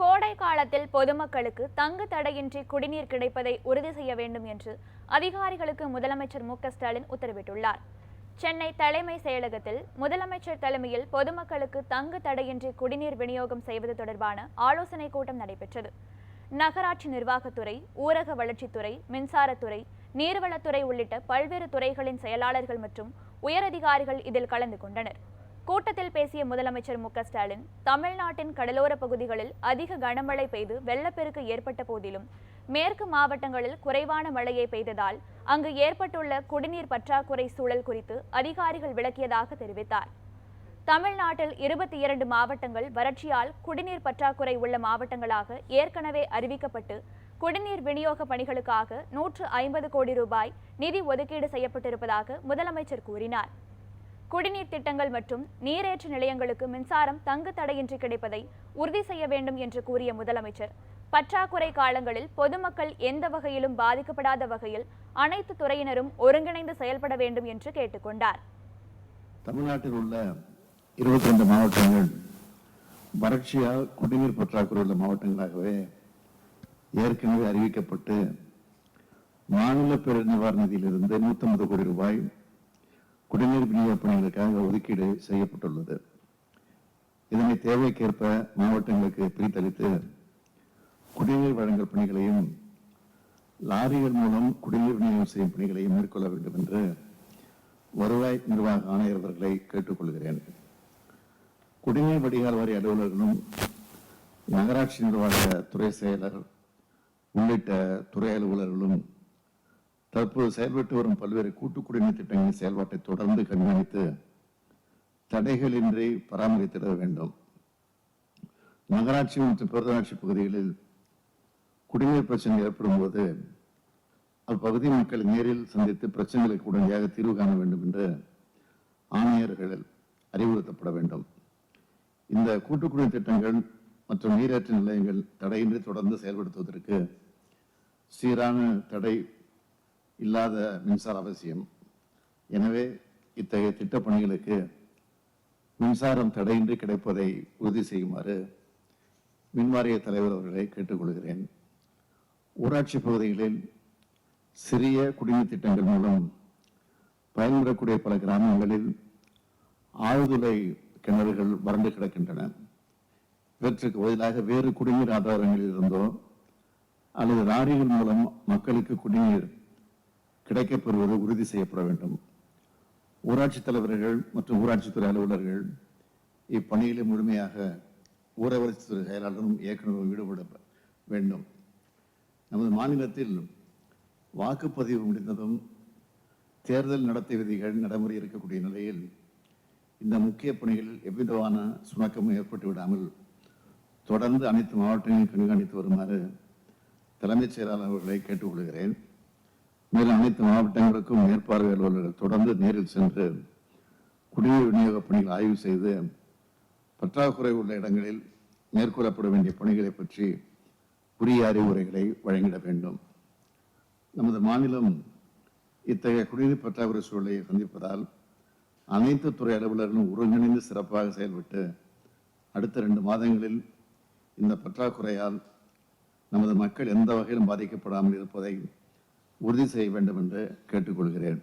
கோடை காலத்தில் பொதுமக்களுக்கு தங்கு தடையின்றி குடிநீர் கிடைப்பதை உறுதி செய்ய வேண்டும் என்று அதிகாரிகளுக்கு முதலமைச்சர் மு ஸ்டாலின் உத்தரவிட்டுள்ளார். சென்னை தலைமை செயலகத்தில் முதலமைச்சர் தலைமையில் பொதுமக்களுக்கு தங்கு தடையின்றி குடிநீர் விநியோகம் செய்வது தொடர்பான ஆலோசனைக் கூட்டம் நடைபெற்றது. நகராட்சி நிர்வாகத்துறை ஊரக வளர்ச்சித்துறை மின்சாரத்துறை நீர்வளத்துறை உள்ளிட்ட பல்வேறு துறைகளின் செயலாளர்கள் மற்றும் உயரதிகாரிகள் இதில் கலந்து கொண்டனர். கூட்டத்தில் பேசிய முதலமைச்சர் மு ஸ்டாலின் தமிழ்நாட்டின் கடலோர பகுதிகளில் அதிக கனமழை பெய்து வெள்ளப்பெருக்கு ஏற்பட்ட போதிலும் மேற்கு மாவட்டங்களில் குறைவான மழையை பெய்ததால் அங்கு ஏற்பட்டுள்ள குடிநீர் பற்றாக்குறை சூழல் குறித்து அதிகாரிகள் விளக்கியதாக தெரிவித்தார். தமிழ்நாட்டில் இருபத்தி இரண்டு மாவட்டங்கள் வறட்சியால் குடிநீர் பற்றாக்குறை உள்ள மாவட்டங்களாக ஏற்கனவே அறிவிக்கப்பட்டு குடிநீர் விநியோக பணிகளுக்காக நூற்று ஐம்பது கோடி ரூபாய் நிதி ஒதுக்கீடு செய்யப்பட்டிருப்பதாக முதலமைச்சர் கூறினார். குடிநீர் திட்டங்கள் மற்றும் நீரேற்று நிலையங்களுக்கு மின்சாரம் தங்கு தடையின்றி கிடைப்பதை உறுதி செய்ய வேண்டும் என்று கூறிய முதலமைச்சர். பற்றாக்குறை காலங்களில் பொதுமக்கள் எந்த வகையிலும் பாதிக்கப்படாத வகையில் அனைத்து துறையினரும் ஒருங்கிணைந்து செயல்பட வேண்டும் என்று கேட்டுக்கொண்டார் தமிழ்நாட்டில் உள்ள இருபத்தி ரெண்டு மாவட்டங்கள் வறட்சியால் குடிநீர் பற்றாக்குறை உள்ள மாவட்டங்களாகவே ஏற்கனவே அறிவிக்கப்பட்டு மாநில பேரிடர் நிவாரண நிதியிலிருந்து 150 கோடி ரூபாய் குடிநீர் விநியோக பணிகளுக்காக ஒதுக்கீடு செய்யப்பட்டுள்ளது. இதனை தேவைக்கேற்ப மாவட்டங்களுக்கு பிரித்தளித்து குடிநீர் வழங்கல் பணிகளையும் லாரிகள் மூலம் குடிநீர் விநியோகம் செய்யும் பணிகளையும் மேற்கொள்ள வேண்டும் என்று வருவாய் நிர்வாக ஆணையர் அவர்களை கேட்டுக்கொள்கிறேன் குடிநீர் வடிகால் வாரி அலுவலர்களும் நகராட்சி நிர்வாக துறை செயலர் உள்ளிட்ட துறை அலுவலர்களும் தற்போது செயல்பட்டு வரும் பல்வேறு கூட்டு குடிநீர் திட்டங்களின் செயல்பாட்டை தொடர்ந்து கண்காணித்து தடைகளின்றி பராமரித்திட வேண்டும். நகராட்சி மற்றும் பேரூராட்சி பகுதிகளில் குடிநீர் பிரச்சனை ஏற்படும் போது அப்பகுதி மக்கள் நேரில் சந்தித்து பிரச்சனைகளுக்கு உடனடியாக தீர்வு காண வேண்டும் என்று ஆணையர்கள் அறிவுறுத்தப்பட வேண்டும். இந்த கூட்டுக்குடிநீர் திட்டங்கள் மற்றும் நீரேற்ற நிலையங்கள் தடையின்றி தொடர்ந்து செயல்படுத்துவதற்கு சீரான தடை இல்லாத மின்சார அவசியம். எனவே இத்தகைய திட்டப்பணிகளுக்கு மின்சாரம் தடையின்றி கிடைப்பதை உறுதி செய்யுமாறு மின்வாரிய தலைவர் அவர்களை கேட்டுக்கொள்கிறேன். ஊராட்சி பகுதிகளில் சிறிய குடிநீர் திட்டங்கள் மூலம் பயன்பெறக்கூடிய பல கிராமங்களில் ஆழ்துளை கிணறுகள் வறண்டு கிடக்கின்றன. இவற்றுக்கு பதிலாக வேறு குடிநீர் ஆதாரங்களில் இருந்தோ அல்லது லாரிகள் மூலம் மக்களுக்கு குடிநீர் கிடைக்கப்பெறுவது உறுதி செய்யப்பட வேண்டும். ஊராட்சி தலைவர்கள் மற்றும் ஊராட்சித்துறை அலுவலர்கள் இப்பணியிலே முழுமையாக ஊர செயலாளரும் இயக்குநரும் ஈடுபட வேண்டும். நமது மாநிலத்தில் வாக்குப்பதிவு முடிந்ததும் தேர்தல் நடத்தை விதிகள் நடைமுறை இருக்கக்கூடிய நிலையில் இந்த முக்கிய பணிகளில் எவ்விதமான சுணக்கமும் ஏற்பட்டு விடாமல் தொடர்ந்து அனைத்து மாவட்டங்களையும் கண்காணித்து வருமாறு தலைமைச் செயலாளர் அவர்களை கேட்டுக்கொள்கிறேன். மேலும் அனைத்து மாவட்டங்களுக்கும் மேற்பார்வை அலுவலர்கள் தொடர்ந்து நேரில் சென்று குடிநீர் விநியோக பணிகள் ஆய்வு செய்து பற்றாக்குறை உள்ள இடங்களில் மேற்கொள்ளப்பட வேண்டிய பணிகளை பற்றி உரிய அறிவுரைகளை வழங்கிட வேண்டும். நமது மாநிலம் இத்தகைய குடிநீர் பற்றாக்குறை சூழலை சந்திப்பதால் அனைத்து துறை அலுவலர்களும் ஒருங்கிணைந்து சிறப்பாக செயல்பட்டு அடுத்த ரெண்டு மாதங்களில் இந்த பற்றாக்குறையால் நமது மக்கள் எந்த வகையிலும் பாதிக்கப்படாமல் இருப்பதை உறுதி செய்ய வேண்டும் என்று கேட்டுக்கொள்கிறேன்.